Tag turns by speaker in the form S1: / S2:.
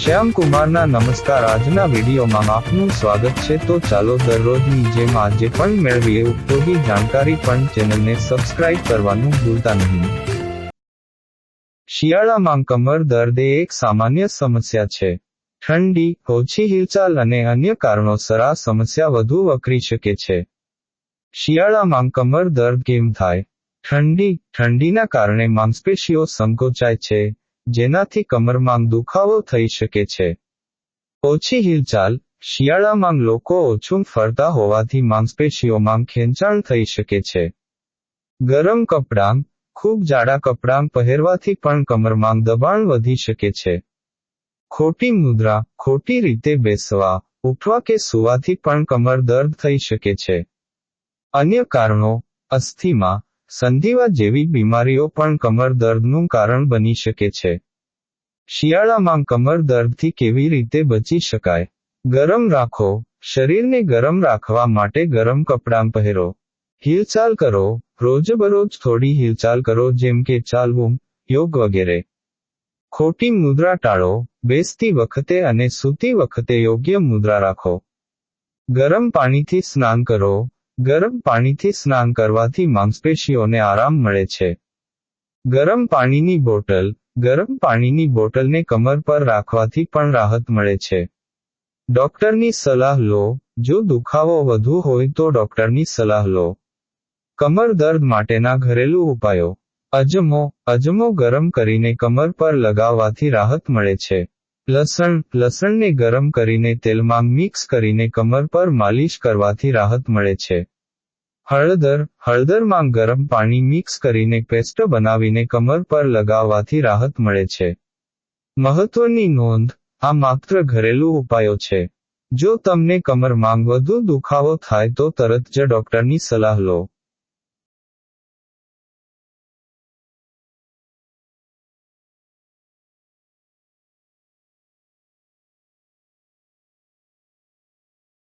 S1: શ્યામ કુમારના નમસ્કાર. આજના વિડીયોમાં આપનું સ્વાગત છે. તો ચાલો દરરોજની જેમ આજે પણ મેળવીએ. ઉપયોગી જાણકારી પણ ચેનલને સબસ્ક્રાઇબ કરવાનું ભૂલતા નહીં. શિયાળામાં કમર દર્દ એ એક સામાન્ય સમસ્યા છે. ઠંડી, ઓછી હિલચાલ અને અન્ય કારણોસર આ સમસ્યા વધુ વકરી શકે છે. શિયાળામાં કમર દર્દ કેમ થાય? ઠંડી, ઠંડીના કારણે માંસપેશીઓ સંકોચાય છે. જેનાથી કમરમાં દુખાવો થઈ શકે છે. ઓછી હિલચાલ, શિયાળામાં લોકો ઓછું ફરતા હોવાથી માંસપેશીઓમાં ખેંચાણ થઈ શકે છે. ગરમ કપડાં, ખૂબ જાડા કપડાં પહેરવાથી પણ કમરમાં દબાણ વધી શકે છે. ખોટી મુદ્રા, ખોટી રીતે બેસવા, ઉઠવા કે સુવાથી પણ કમર દર્દ થઈ શકે છે. અન્ય કારણો, અસ્થિમા સંધિવા જેવી બીમારીઓ પણ કમર દર્દનું કારણ બની શકે છે. શિયાળામાં કમર દર્દથી કેવી રીતે બચી શકાય? ગરમ રાખો. શરીરને ગરમ રાખવા માટે ગરમ કપડાં પહેરો. હિલચાલ કરો. રોજબરોજ થોડી હિલચાલ કરો, જેમ કે ચાલવું, યોગ વગેરે. ખોટી મુદ્રા ટાળો. બેસતી વખતે અને સૂતી વખતે યોગ્ય મુદ્રા રાખો. ગરમ પાણીથી સ્નાન કરો. ગરમ પાણીથી સ્નાન કરવાથી માંસપેશીઓને આરામ મળે છે. ગરમ પાણીની બોટલ, ગરમ પાણીની બોટલને કમર પર રાખવાથી પણ રાહત મળે છે. ડોક્ટરની સલાહ લો, જો દુખાવો વધુ હોય તો ડોક્ટરની સલાહ લો. કમર દર્દ માટેના ઘરેલું ઉપાયો. અજમો અજમો ગરમ કરીને કમર પર લગાવવાથી રાહત મળે છે. લસણ, લસણને ગરમ કરીને તેલમાં મિક્સ કરીને કમર પર માલિશ કરવાથી રાહત મળે છે. હળદર, હળદરમાં ગરમ પાણી મિક્સ કરીને પેસ્ટ બનાવીને કમર પર લગાવવાથી રાહત મળે છે. મહત્વની નોંધ, આ માત્ર ઘરેલું ઉપાયો છે. જો તમને કમરમાં વધુ દુખાવો થાય તો તરત જ ડોક્ટરની સલાહ લો.